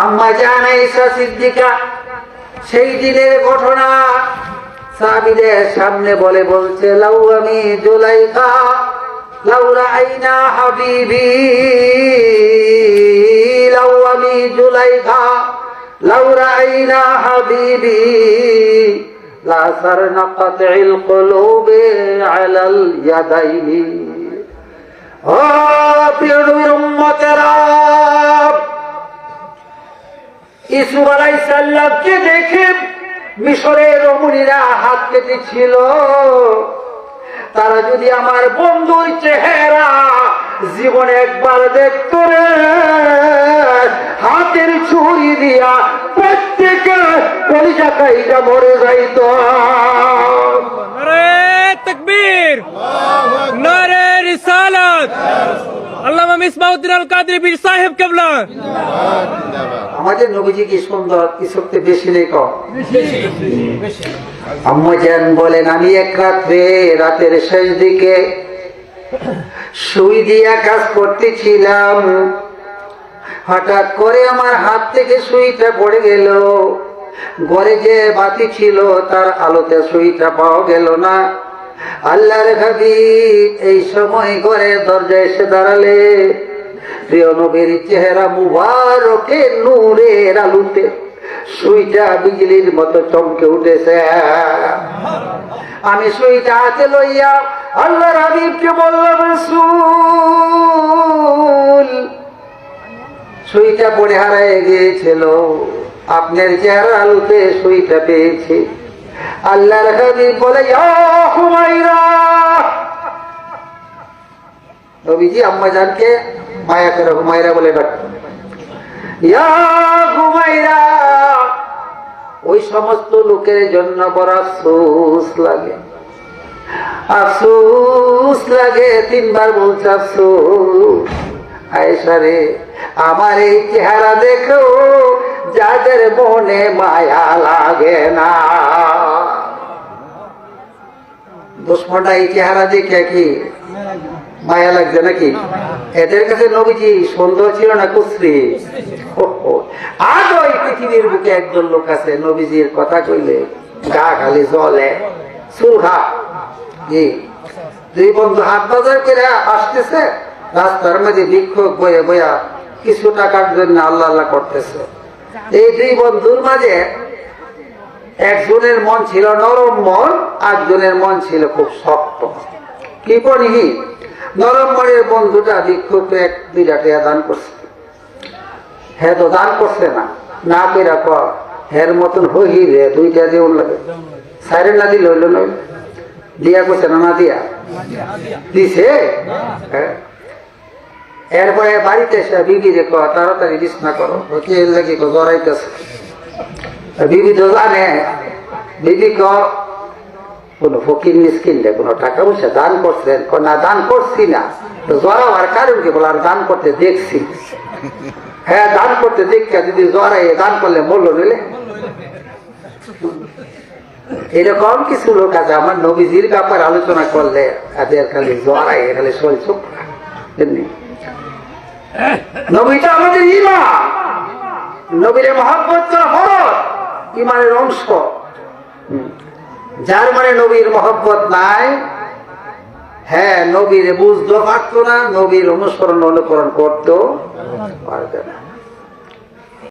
আম্মা জান ঈশা সিদ্দিকা, সেই দিনের ঘটনা সাবিদের সামনে বলে বলছে, লাউ আমি জুলাইকা লাউরা আইনা হাবিবি, লাউ আমি জুলাইকা লাউরা আইনা হাবিবি লাসারনা কাতইল কুলুবি আলাল ইয়াদাইনি। ও প্রিয় নবীর উম্মতেরা ইসুফ আলাইসাল্লামকে দেখে মিশরের রমণীরা হাত কেটেছিল? তারা যদি আমার বন্ধুর চেহারা জীবনে একবার দেখত হাতের ছুরি দিয়া প্রত্যেকে কলিজা খাইটা মরে যাইত। তকবীর, নারে রিসালাত। আল্লামা মিসবাউদ্দিন আল কাদরি পীর সাহেব কেবলা। আমাদের নবীজি কি সুন্দর কিছুতে বেশি নেই কম আম্মাজান বলেন আমি এক রাত্রে রাতের শেষ দিকে সুই দিয়া কাজ করতেছিলাম। হঠাৎ করে আমার হাত থেকে সুইটা পড়ে গেল। ঘরে যে বাতি ছিল তার আলোতে সুইটা পাওয়া গেল না। আল্লাহর হাবিব এই সময় ঘরে দরজায় এসে দাঁড়ালে। প্রিয় নবীর চেহারা মুবারকে নূরের আলুতে সুইটা বিজলির মতো চমকে উঠেছে। আমি সুইটা হাতে লইয়া আল্লাহর হাবিবকে বললাম, রাসূল, সুইটা পড়ে হারায় গিয়েছিল। আপনার চেহারা আলুতে সুইটা পেয়েছি। আল্লাহর হাবিব বলে নবীজি আম্মা জানকে মায়া করে হুমায়রা বলে হুমায়রা, ওই সমস্ত লোকের জন্য বড় আফসোস লাগে। আফসোস লাগে, তিনবার বলছে আফসোস। আমার এই চেহারা দেখো, যাদের মনে মায়া লাগে না। দুশ্মনটা এই চেহারা দেখে কি মায়া লাগছে নাকি? এদের কাছে নবীজি সুন্দর ছিল না কুশ্রী? আজও এই পৃথিবীর বুকে একজন লোক আছে, নবীজির কথা কইলে গা খালি জলে সুলহা জি। দুই বন্ধু হাত বাজার করে আসতেছে, রাস্তার মধ্যে বিক্ষোভ বয়ে বয়া কিছু টাকার জন্য আল্লাহ আল্লাহ করতেছে। এই দুই বন্ধুর মাঝে একজনের মন ছিল নরম মন, আরেকজনের মন ছিল খুব শক্ত। কি পরিহি নরম মনের বন্ধুটা বিক্ষোভ এক টাকা দান করছে। হ্যাঁ তো দান করছে না। না পেরা কর। হের মতন হই রে, দুইটা দিয়ে লাগে। সাইরে না দিল হইল নইল দিয়া করছে না না দিয়া। দিছে? হ্যাঁ। এরপরে বাড়িতে এসে বিবি দেখো তাড়াতাড়ি বিছনা করো। ওকে এর লাগে জড়াইতেছে বিবি তো জানে। বিবি ক কোনো ফকির মিসকিনলে কোনো টাকা পয়সা দান করছেন না দান করছি না। তো জড়াবার কারণ কি বলে, আর দান করতে দেখছি। হ্যাঁ দান করতে দেখছে যদি জড়াই দান করলে মূল্য নিলে এরকম কিছু লোক আছে, আমার নবীজির ব্যাপার আলোচনা করলে এদের খালি জড়াই খালি শরীর এমনি নবীটা আমাদের ইমান নবীর মহাব্বত করা ফরজ ইমানের অংশ। যার মানে নবীর মহব্বত নাই। হ্যাঁ নবীর বুঝতে পারতো না, নবীর অনুসরণ অনুকরণ করতেও পারবে না।